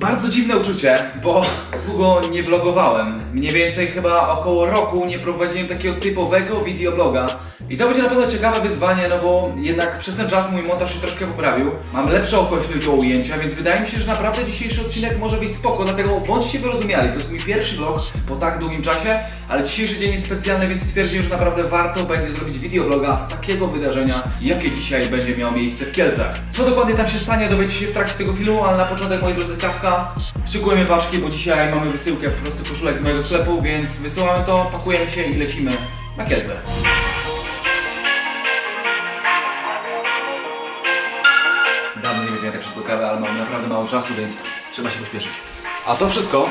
Bardzo dziwne uczucie, bo długo nie vlogowałem. Mniej więcej chyba około roku nie prowadziłem takiego typowego videobloga. I to będzie na pewno ciekawe wyzwanie, no bo jednak przez ten czas mój montaż się troszkę poprawił. Mam lepsze oko, jeśli chodzi o ujęcia, więc wydaje mi się, że naprawdę dzisiejszy odcinek może wyjść spoko, dlatego bądźcie wyrozumiali. To jest mój pierwszy vlog po tak długim czasie, ale dzisiejszy dzień jest specjalny, więc stwierdziłem, że naprawdę warto będzie zrobić videobloga z takiego wydarzenia, jakie dzisiaj będzie miało miejsce w Kielcach. Co dokładnie tam się stanie, dowiecie się w trakcie tego filmu, ale na początek, moi drodzy, kawka. Szykujemy paczki, bo dzisiaj mamy wysyłkę po prostu koszulek z mojego sklepu, więc wysyłamy to, pakujemy się i lecimy na Kielce. Czasu, więc trzeba się pośpieszyć. A to wszystko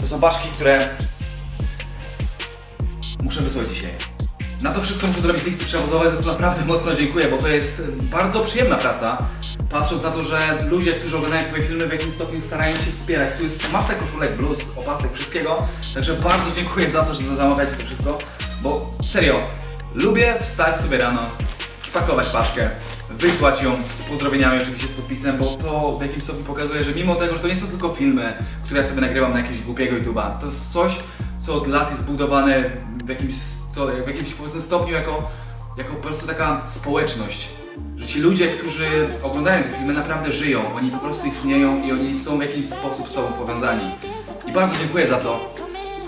to są paczki, które muszę wysłać dzisiaj. Na to wszystko muszę zrobić listy przewozowe, za co naprawdę mocno dziękuję, bo to jest bardzo przyjemna praca. Patrząc na to, że ludzie, którzy oglądają Twoje filmy w jakimś stopniu starają się wspierać. Tu jest masa koszulek, bluz, opasek, wszystkiego. Także bardzo dziękuję za to, że zamawiacie to wszystko, bo serio, lubię wstać sobie rano, spakować paczkę, wysłać ją z pozdrowieniami oczywiście z podpisem, bo to w jakimś stopniu pokazuje, że mimo tego, że to nie są tylko filmy, które ja sobie nagrywam na jakiegoś głupiego YouTube'a, to jest coś, co od lat jest budowane w jakimś, w jakimś powiedzmy stopniu jako, jako po prostu taka społeczność. Że ci ludzie, którzy oglądają te filmy naprawdę żyją, oni po prostu istnieją i oni są w jakiś sposób z tobą powiązani. I bardzo dziękuję za to,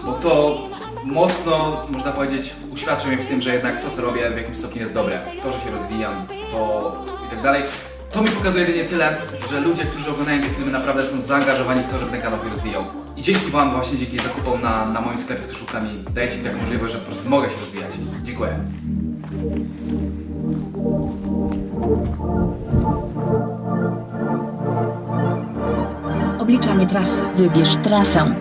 bo to mocno, można powiedzieć, uświadcza mnie w tym, że jednak to, co robię, w jakimś stopniu jest dobre. To, że się rozwijam, to i tak dalej. To mi pokazuje jedynie tyle, że ludzie, którzy oglądają te filmy, naprawdę są zaangażowani w to, żeby ten kanał się rozwijał. I dzięki Wam, właśnie dzięki zakupom na, na moim sklepie z koszulkami, dajecie mi taką możliwość, że po prostu mogę się rozwijać. Dziękuję. Obliczanie trasy. Wybierz trasę.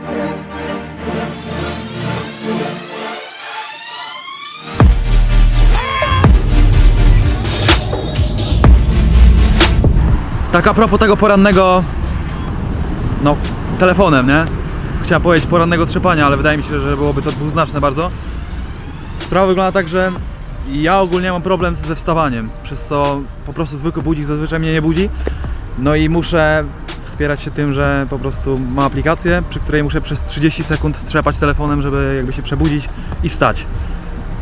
Tak a propos tego porannego, no telefonem, nie? Chciałem powiedzieć porannego trzepania, ale wydaje mi się, że byłoby to dwuznaczne bardzo. Sprawa wygląda tak, że ja ogólnie mam problem ze wstawaniem, przez co po prostu zwykły budzik zazwyczaj mnie nie budzi. No i muszę wspierać się tym, że po prostu mam aplikację, przy której muszę przez 30 sekund trzepać telefonem, żeby jakby się przebudzić i wstać.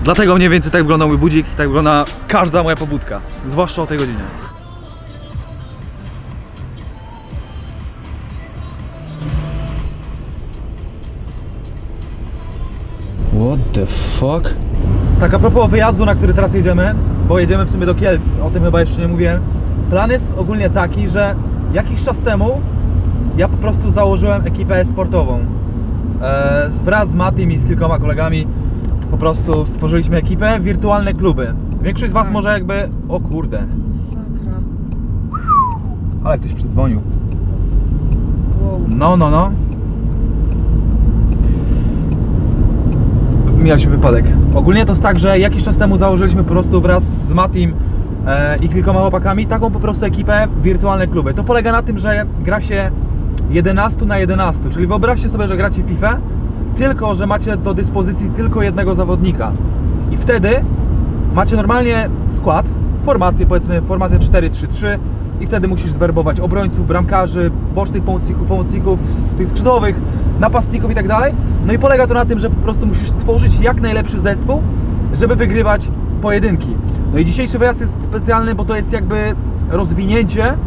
Dlatego mniej więcej tak wygląda mój budzik i tak wygląda każda moja pobudka, zwłaszcza o tej godzinie. The fuck? Tak a propos wyjazdu, na który teraz jedziemy, bo jedziemy w sumie do Kielc, o tym chyba jeszcze nie mówiłem. Plan jest ogólnie taki, że jakiś czas temu ja po prostu założyłem ekipę sportową. E, wraz z Matim i z kilkoma kolegami po prostu stworzyliśmy ekipę, wirtualne kluby. Większość z Was może jakby... O kurde. Ale ktoś przydzwonił. No, no, no. Mieliśmy wypadek. Ogólnie to jest tak, że jakiś czas temu założyliśmy po prostu wraz z Matim e, i kilkoma chłopakami taką po prostu ekipę wirtualne kluby. To polega na tym, że gra się 11 na 11, czyli wyobraźcie sobie, że gracie FIFA, tylko że macie do dyspozycji tylko jednego zawodnika. I wtedy macie normalnie skład, formację powiedzmy, formację 4-3-3 i wtedy musisz zwerbować obrońców, bramkarzy, bocznych pomocników, pomocników tych skrzydłowych, napastników i tak dalej. No i polega to na tym, że po prostu musisz stworzyć jak najlepszy zespół, żeby wygrywać pojedynki. No i dzisiejszy wyjazd jest specjalny, bo to jest jakby rozwinięcie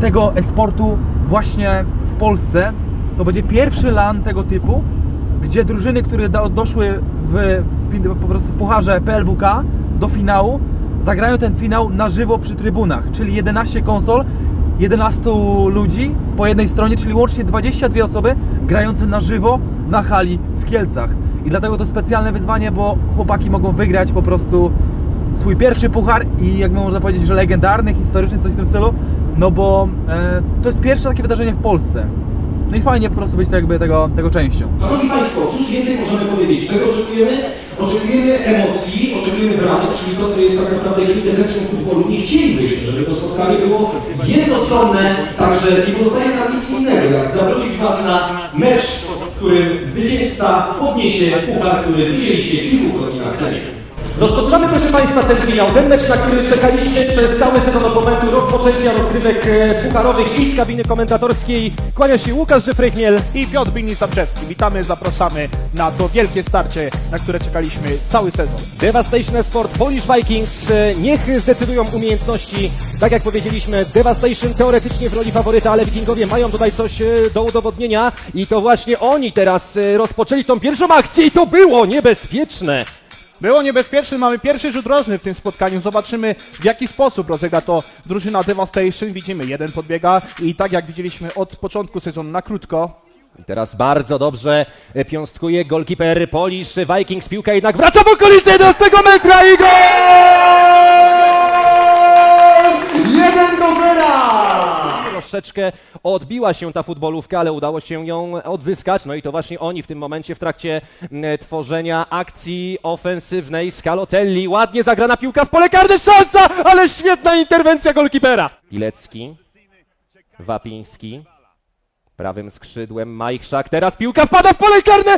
tego esportu właśnie w Polsce. To będzie pierwszy LAN tego typu, gdzie drużyny, które do, doszły w, w, po prostu w pucharze PLWK do finału, zagrają ten finał na żywo przy trybunach, czyli 11 konsol, 11 ludzi po jednej stronie, czyli łącznie 22 osoby grające na żywo na hali w Kielcach. I dlatego to specjalne wyzwanie, bo chłopaki mogą wygrać po prostu swój pierwszy puchar i jakby można powiedzieć, że legendarny, historyczny, coś w tym stylu, no bo e, to jest pierwsze takie wydarzenie w Polsce. No i fajnie po prostu być jakby tego, tego częścią. Szanowni Państwo, cóż więcej możemy powiedzieć? Czego oczekujemy? Oczekujemy emocji, oczekujemy bramek, czyli to, co jest tak naprawdę kwintesencją futbolu. Nie chcielibyśmy, żeby to spotkanie było jednostronne, także nie pozostaje nam nic innego, jak zaprosić Was na mecz, w którym zwycięzca podniesie puchar, który widzieliście kilkukrotnie na scenie. Rozpoczynamy proszę Państwa ten finał, mecz, na który czekaliśmy przez cały sezon od momentu rozpoczęcia rozgrywek e, pucharowych i z kabiny komentatorskiej. Kłania się Łukasz Żefrychmiel. i Piotr Bini-Zabrzewski. Witamy, zapraszamy na to wielkie starcie, na które czekaliśmy cały sezon. Devastation Sport Polish Vikings. E, Niech zdecydują umiejętności. Tak jak powiedzieliśmy, Devastation teoretycznie w roli faworyta, ale Wikingowie mają tutaj coś e, do udowodnienia i to właśnie oni teraz rozpoczęli tą pierwszą akcję i to było niebezpieczne. Było niebezpieczne, mamy pierwszy rzut rożny w tym spotkaniu. Zobaczymy w jaki sposób rozegra to drużyna Devastation. Widzimy, jeden podbiega i tak jak widzieliśmy od początku sezonu na krótko, I teraz bardzo dobrze piąstkuje golkiper Polish Vikings. Piłka jednak wraca w okolice 11 metra i gol! 1 do 0! Troszeczkę odbiła się ta futbolówka, ale udało się ją odzyskać. No i to właśnie oni w tym momencie w trakcie tworzenia akcji ofensywnej Scalotelli. Ładnie zagrana piłka w pole karne, szansa, ale świetna interwencja golkipera. Pilecki, Wapiński. Prawym skrzydłem Majchrzak, teraz piłka wpada w pole karne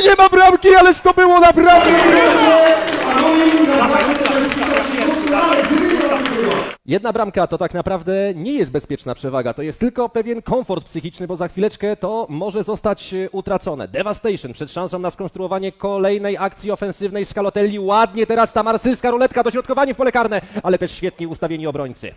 i nie ma bramki, ależ to było naprawdę Jedna bramka to tak naprawdę nie jest bezpieczna przewaga, to jest tylko pewien komfort psychiczny, bo za chwileczkę to może zostać e, utracone. Devastation przed szansą na skonstruowanie kolejnej akcji ofensywnej Scalotelli. Ładnie teraz ta marsylska ruletka, dośrodkowanie w pole karne, ale też świetnie ustawieni obrońcy.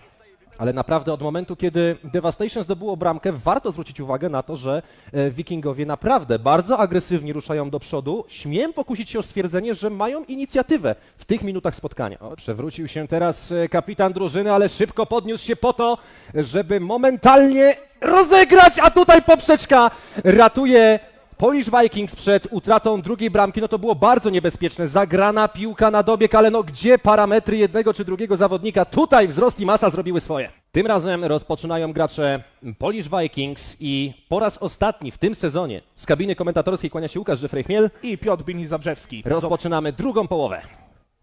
Ale naprawdę od momentu, kiedy Devastation zdobyło bramkę, warto zwrócić uwagę na to, że e, Wikingowie naprawdę bardzo agresywnie ruszają do przodu. Śmiem pokusić się o stwierdzenie, że mają inicjatywę w tych minutach spotkania. O, przewrócił się teraz e, kapitan drużyny, ale szybko podniósł się po to, żeby momentalnie rozegrać, a tutaj poprzeczka ratuje Polish Vikings przed utratą drugiej bramki, no to było bardzo niebezpieczne. Zagrana piłka na dobieg, ale no gdzie parametry jednego czy drugiego zawodnika? Tutaj wzrost i masa zrobiły swoje. Tym razem rozpoczynają gracze Polish Vikings i po raz ostatni w tym sezonie z kabiny komentatorskiej kłania się Łukasz Żefrechmiel. i Piotr Bini-Zabrzewski. Rozpoczynamy drugą połowę.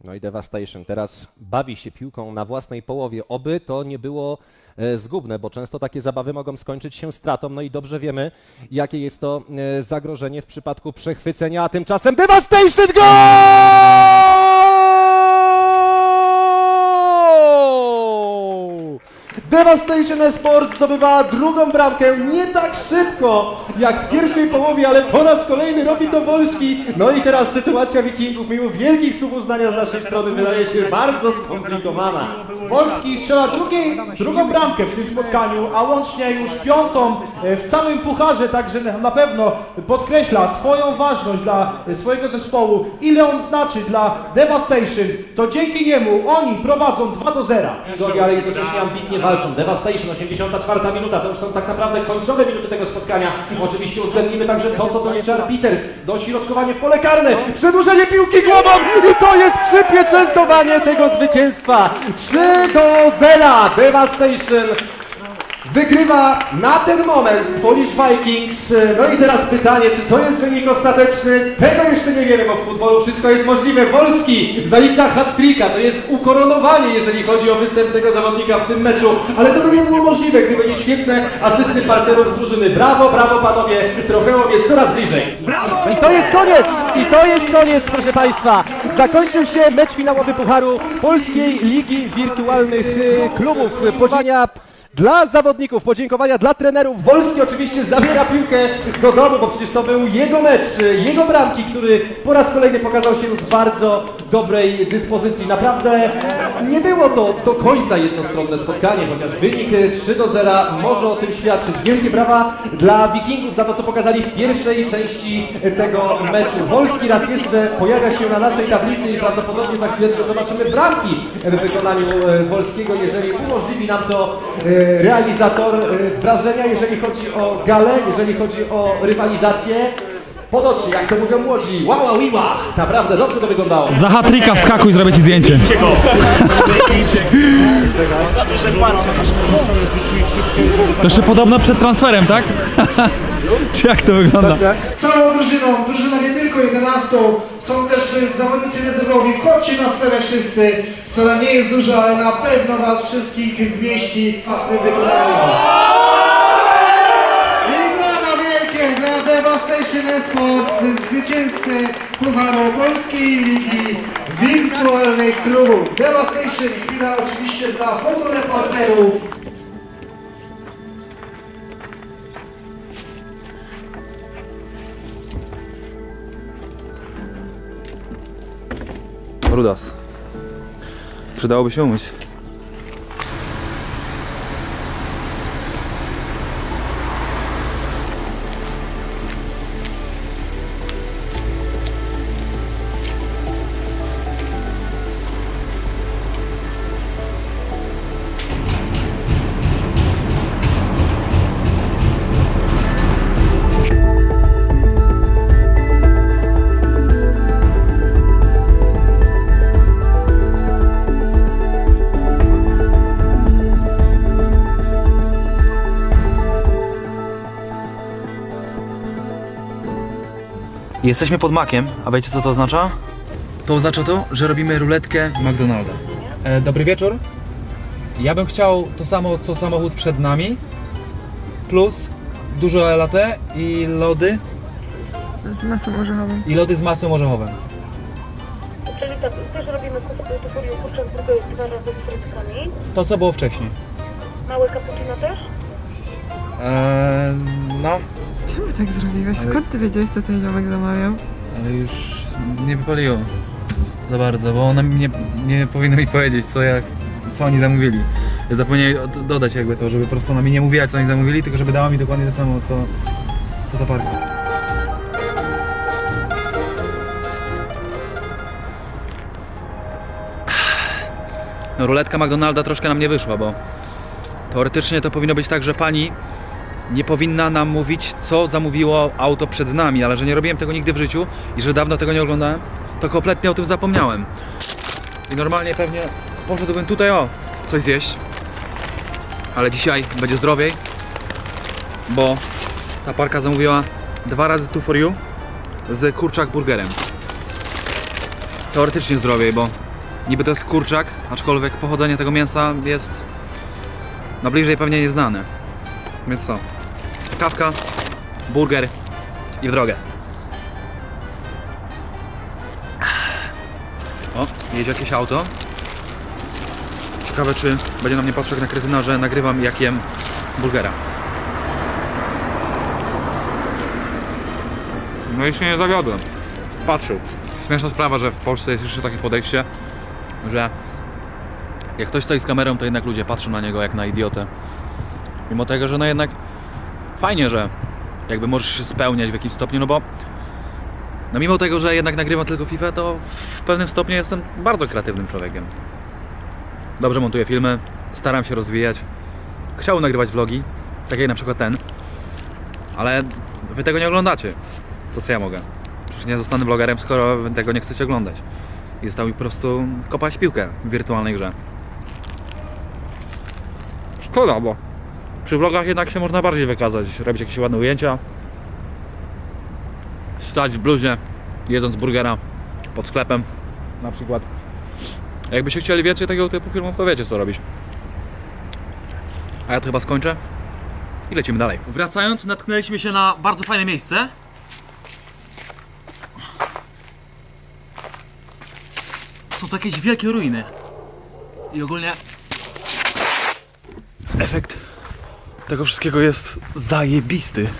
No i Devastation teraz bawi się piłką na własnej połowie. Oby to nie było e, zgubne, bo często takie zabawy mogą skończyć się stratą. No i dobrze wiemy, jakie jest to e, zagrożenie w przypadku przechwycenia, a tymczasem Devastation gol! Devastation Esports zdobywa drugą bramkę nie tak szybko jak w pierwszej połowie, ale po raz kolejny robi to Wolski. No i teraz sytuacja Wikingów, mimo wielkich słów uznania z naszej strony, wydaje się bardzo skomplikowana. Wolski strzela drugiej, drugą bramkę w tym spotkaniu, a łącznie już piątą e, w całym pucharze, także na- pewno podkreśla swoją ważność dla swojego zespołu, ile on znaczy dla Devastation, to dzięki niemu oni prowadzą 2 do 0. Wikingowie, ale jednocześnie ambitnie walczą. Devastation, 84 minuta, to już są tak naprawdę końcowe minuty tego spotkania. Oczywiście uwzględnimy także to, co dolicza arbiter. Dośrodkowanie w pole karne, przedłużenie piłki głową i to jest przypieczętowanie tego zwycięstwa. 3 do 0. Devastation wygrywa na ten moment z Polish Vikings. No i teraz pytanie, czy to jest wynik ostateczny? Tego jeszcze nie wiemy, bo w futbolu wszystko jest możliwe. Wolski zalicza hat-tricka, to jest ukoronowanie, jeżeli chodzi o występ tego zawodnika w tym meczu, ale to by nie było możliwe, gdyby nie świetne asysty partnerów z drużyny. Brawo, brawo panowie, trofeum jest coraz bliżej. I to jest koniec! I to jest koniec, proszę Państwa. Zakończył się mecz finałowy Pucharu Polskiej Ligi Wirtualnych e, Klubów. Podziękowania dla zawodników, podziękowania dla trenerów. Wolski oczywiście zabiera piłkę do domu, bo przecież to był jego mecz, jego bramki, który po raz kolejny pokazał się z bardzo dobrej dyspozycji. Naprawdę nie było to do końca jednostronne spotkanie, chociaż wynik 3 do 0 może o tym świadczyć. Wielkie brawa dla Wikingów za to, co pokazali w pierwszej części tego meczu. Wolski raz jeszcze pojawia się na naszej tablicy i prawdopodobnie za chwileczkę zobaczymy bramki w wykonaniu e, Wolskiego, jeżeli umożliwi nam to e, realizator e, wrażenia, jeżeli chodzi o galę, jeżeli chodzi o rywalizację. Podocznie, jak to mówią młodzi, wała wiła, naprawdę dobrze to wyglądało. Za hatrika wskakuj, zrobię ci zdjęcie. To jeszcze podobno przed transferem, tak? Jak to wygląda? Całą drużyną, drużyna nie tylko 11, są też y, zawodnicy rezerwowi. Wchodźcie na scenę wszyscy. Scena nie jest duża, ale na pewno was wszystkich zmieści w własnym Devastation Esports, zwycięzcy Pucharu Polskiej Ligi Wirtualnych Klubów. Devastation, chwila oczywiście dla fotoreporterów. Rudas. Przydałoby się umyć. Jesteśmy pod makiem, a wiecie co to oznacza? To oznacza to, że robimy ruletkę McDonalda. E, dobry wieczór. Ja bym chciał to samo co samochód przed nami, plus dużo latte i lody, Z masłem orzechowym. i lody z masłem orzechowym. Czyli tak, też robimy kufurię kurczak burger dwa razy z frytkami. To co było wcześniej. Małe cappuccino też? Eee, no, Czemu tak zrobiłeś? Ale- Skąd ty wiedziałeś, co ten ziomek zamawiał? ale już nie wypaliło za bardzo, bo ona mi nie, nie powinna mi powiedzieć, co, jak, co oni zamówili. Ja zapomniałem od- dodać jakby to, żeby po prostu ona mi nie mówiła, co oni zamówili, tylko żeby dała mi dokładnie to samo, co, co ta parka. No ruletka McDonalda troszkę nam nie wyszła, bo teoretycznie to powinno być tak, że pani nie powinna nam mówić, co zamówiło auto przed nami, ale że nie robiłem tego nigdy w życiu i że dawno tego nie oglądałem, to kompletnie o tym zapomniałem. I normalnie pewnie poszedłbym tutaj, o, coś zjeść. Ale dzisiaj będzie zdrowiej, bo ta parka zamówiła dwa razy two for you z kurczak burgerem. Teoretycznie zdrowiej, bo niby to jest kurczak, aczkolwiek pochodzenie tego mięsa jest na bliżej pewnie nieznane. Więc co? Kawka, burger i w drogę. O, jedzie jakieś auto. Ciekawe, czy będzie na mnie patrzył jak na kretyna, że nagrywam jak jem burgera. No i się nie zawiodłem. Patrzył. Śmieszna sprawa, że w Polsce jest jeszcze takie podejście, że jak ktoś stoi z kamerą, to jednak ludzie patrzą na niego jak na idiotę. Mimo tego, że no jednak fajnie, że jakby możesz się spełniać w jakimś stopniu, no bo no mimo tego, że jednak nagrywam tylko FIFA, to w pewnym stopniu jestem bardzo kreatywnym człowiekiem. Dobrze montuję filmy, staram się rozwijać. Chciałbym nagrywać vlogi, takie jak na przykład ten, ale wy tego nie oglądacie. To co ja mogę? Przecież nie zostanę vlogerem, skoro wy tego nie chcecie oglądać. I został mi po prostu kopać piłkę w wirtualnej grze. Szkoda, bo przy vlogach jednak się można bardziej wykazać, robić jakieś ładne ujęcia. Stać w bluzie, jedząc burgera pod sklepem na przykład. Jakbyście chcieli więcej tego typu filmów, to wiecie co robić. A ja to chyba skończę i lecimy dalej. Wracając, natknęliśmy się na bardzo fajne miejsce. Są to jakieś wielkie ruiny. I ogólnie efekt tego wszystkiego jest zajebisty.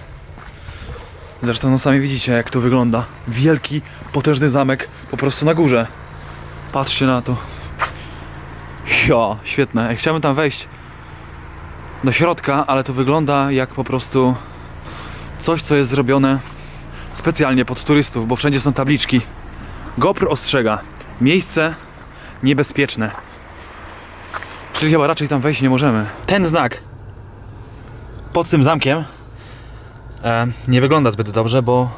Zresztą no sami widzicie jak to wygląda. Wielki, potężny zamek po prostu na górze. Patrzcie na to. Ja, świetne. Chciałbym tam wejść do środka, ale to wygląda jak po prostu coś, co jest zrobione specjalnie pod turystów, bo wszędzie są tabliczki. GoPr ostrzega. Miejsce niebezpieczne. Czyli chyba raczej tam wejść nie możemy. Ten znak pod tym zamkiem e, nie wygląda zbyt dobrze, bo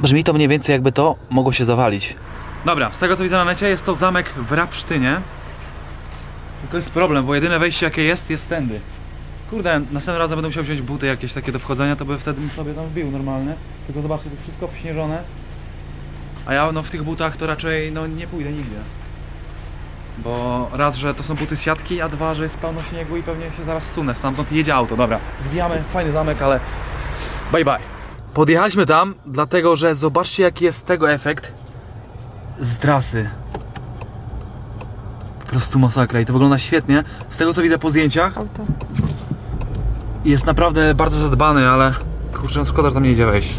brzmi to mniej więcej jakby to mogło się zawalić. Dobra, z tego co widzę na necie jest to zamek w Rapsztynie. Tylko jest problem, bo jedyne wejście jakie jest, jest tędy. Kurde, następnym razem będę musiał wziąć buty jakieś takie do wchodzenia, to by wtedy bym sobie tam wbił normalnie. Tylko zobaczcie, to jest wszystko obśnieżone. A ja no w tych butach to raczej no nie pójdę nigdzie. Bo raz, że to są buty z siatki, a dwa, że jest pełno śniegu i pewnie się zaraz sunę. Stamtąd jedzie auto, dobra. Zwijamy, fajny zamek, ale bye bye. Podjechaliśmy tam, dlatego że zobaczcie jaki jest tego efekt z trasy. Po prostu masakra i to wygląda świetnie. Z tego co widzę po zdjęciach, Auto. jest naprawdę bardzo zadbany, ale kurczę, no szkoda, że tam nie idzie wejść.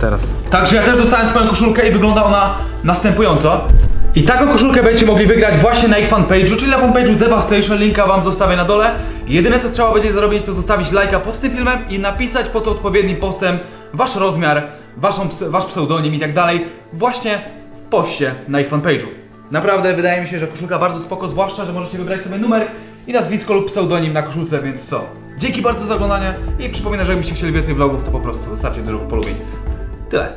Teraz. Także ja też dostałem swoją koszulkę i wygląda ona następująco. I taką koszulkę będziecie mogli wygrać właśnie na ich fanpage'u, czyli na fanpage'u Devastation, linka wam zostawię na dole. Jedyne co trzeba będzie zrobić to zostawić lajka pod tym filmem i napisać pod odpowiednim postem wasz rozmiar, waszą, wasz pseudonim i tak dalej właśnie w poście na ich fanpage'u. Naprawdę wydaje mi się, że koszulka bardzo spoko, zwłaszcza, że możecie wybrać sobie numer i nazwisko lub pseudonim na koszulce, więc co? Dzięki bardzo za oglądanie i przypominam, że jakbyście chcieli więcej vlogów, to po prostu zostawcie dużo polubień. Tyle.